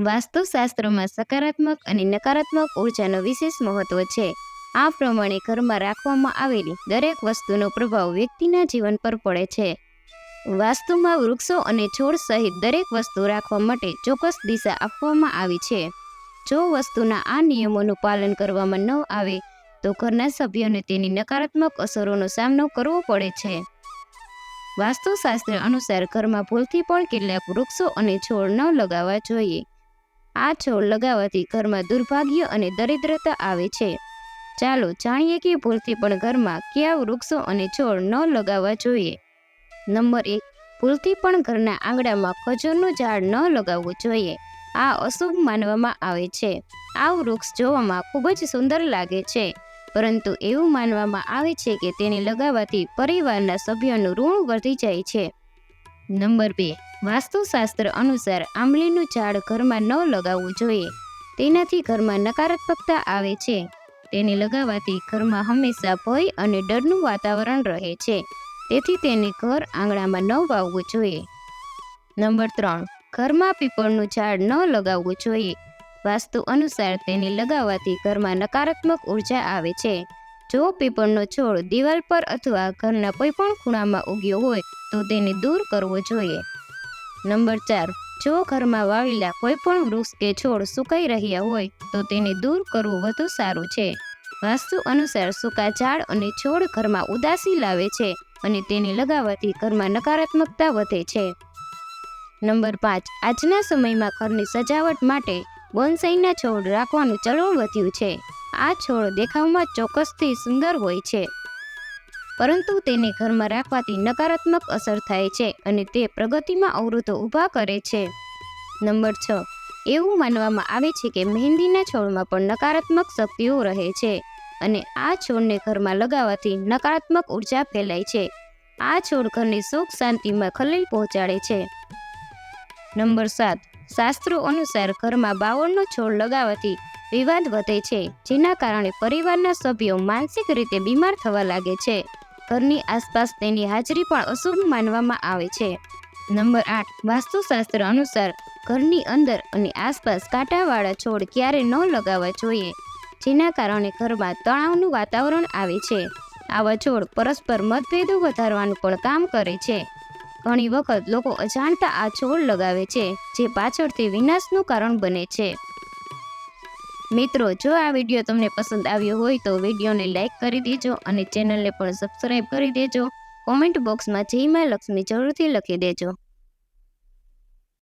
વાસ્તુશાસ્ત્રમાં સકારાત્મક અને નકારાત્મક ઉર્જાનો વિશેષ મહત્વ છે. આ પ્રમાણે ઘરમાં રાખવામાં આવેલી દરેક વસ્તુનો પ્રભાવ વ્યક્તિના જીવન પર પડે છે. વાસ્તુમાં વૃક્ષો અને છોડ સહિત દરેક વસ્તુ રાખવા માટે ચોક્કસ દિશા આપવામાં આવી છે. જો વસ્તુના આ નિયમોનું પાલન કરવામાં ન આવે, તો ઘરના સભ્યોને તેની નકારાત્મક અસરોનો સામનો કરવો પડે છે. વાસ્તુશાસ્ત્ર અનુસાર ઘરમાં ભૂલથી પણ કેટલાક વૃક્ષો અને છોડ ન લગાવવા જોઈએ. આ છોડ લગાવવાથી ઘરમાં દુર્ભાગ્ય અને દરિદ્રતા આવે છે. ચાલો જાણીએ કે ભૂલથી પણ ઘરમાં કયા વૃક્ષો અને છોડ ન લગાવવા જોઈએ. નંબર એક, ભૂલથી પણ ઘરના આંગણામાં ખજૂરનું ઝાડ ન લગાવવું જોઈએ. આ અશુભ માનવામાં આવે છે. આ વૃક્ષ જોવામાં ખૂબ જ સુંદર લાગે છે. પરંતુ એવું માનવામાં આવે છે કે તેને લગાવવાથી પરિવારના સભ્યોનું ઋણ વધી જાય છે. નંબર બે, વાસ્તુશાસ્ત્ર અનુસાર આંબલીનું ઝાડ ઘરમાં ન લગાવવું જોઈએ. તેનાથી ઘરમાં નકારાત્મકતા આવે છે. તેને લગાવવાથી ઘરમાં હંમેશા ભય અને ડરનું વાતાવરણ રહે છે. તેથી તેને ઘર આંગણામાં ન વાવવું જોઈએ. નંબર ત્રણ, ઘરમાં પીપળનું ઝાડ ન લગાવવું જોઈએ. વાસ્તુ અનુસાર તેને લગાવવાથી ઘરમાં નકારાત્મક ઊર્જા આવે છે. જો પીપળનો છોડ દિવાલ પર અથવા ઘરના કોઈ પણ ખૂણામાં ઉગ્યો હોય, તો તેને દૂર કરવો જોઈએ. નંબર ચાર. જો ઘરમાં વાવેલા કોઈ પણ વૃક્ષ કે છોડ સુકાઈ રહ્યા હોય, તો તેને દૂર કરવું વધુ સારું છે. વાસ્તુ અનુસાર સૂકા ઝાડ અને છોડ ઘરમાં ઉદાસી લાવે છે અને તેને લગાવવાથી ઘરમાં નકારાત્મકતા વધે છે. નંબર પાંચ. આજના સમયમાં ઘરની સજાવટ માટે બોન્સાઈના છોડ રાખવાનું ચલણ વધ્યું છે. આ છોડ દેખાવમાં ચોક્કસથી સુંદર હોય છે. પરંતુ તેને ઘરમાં રાખવાથી નકારાત્મક અસર થાય છે અને તે પ્રગતિમાં અવરોધો ઊભા કરે છે. નંબર છ. એવું માનવામાં આવે છે કે મહેંદીના છોડમાં પણ નકારાત્મક શક્તિઓ રહે છે અને આ છોડને ઘરમાં લગાવવાથી નકારાત્મક ઊર્જા ફેલાય છે. આ છોડ ઘરની સુખ શાંતિમાં ખલેલ પહોંચાડે છે. નંબર સાત. શાસ્ત્રો અનુસાર ઘરમાં બાવળનો છોડ લગાવવાથી વિવાદ વધે છે, જેના કારણે પરિવારના સભ્યો માનસિક રીતે બીમાર થવા લાગે છે. ઘરની આસપાસ તેની હાજરી પણ અશુભ માનવામાં આવે છે. નંબર આઠ, વાસ્તુશાસ્ત્ર અનુસાર ઘરની અંદર અને આસપાસ કાંટાવાળા છોડ ક્યારે ન લગાવવા જોઈએ, જેના કારણે ઘરમાં તણાવનું વાતાવરણ આવે છે. આવા છોડ પરસ્પર મતભેદો વધારવાનું પણ કામ કરે છે. ઘણી વખત લોકો અજાણતા આ છોડ લગાવે છે, જે પાછળથી વિનાશનું કારણ બને છે. મિત્રો, જો આ વીડિયો તમને પસંદ આવ્યો હોય તો વિડીયોને લાઈક કરી દેજો અને ચેનલને પણ સબસ્ક્રાઈબ કરી દેજો. કોમેન્ટ બોક્સમાં જય મા લક્ષ્મી જરૂરથી લખી દેજો.